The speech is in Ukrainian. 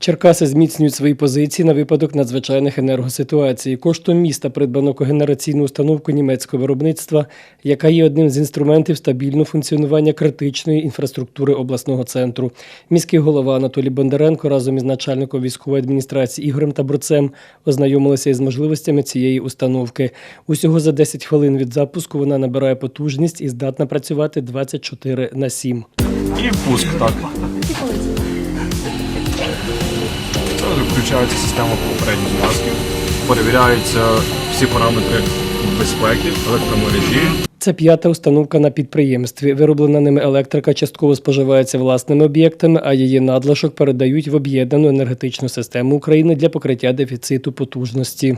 Черкаси зміцнюють свої позиції на випадок надзвичайних енергоситуацій. Коштом міста придбано когенераційну установку німецького виробництва, яка є одним з інструментів стабільного функціонування критичної інфраструктури обласного центру. Міський голова Анатолій Бондаренко разом із начальником військової адміністрації Ігорем Табурцем ознайомилися із можливостями цієї установки. Усього за 10 хвилин від запуску вона набирає потужність і здатна працювати 24 на 7. І впуск так. Включається система попередніх зв'язків, перевіряються всі параметри безпеки, електромережі. Це п'ята установка на підприємстві. Вироблена ними електрика частково споживається власними об'єктами, а її надлишок передають в об'єднану енергетичну систему України для покриття дефіциту потужності.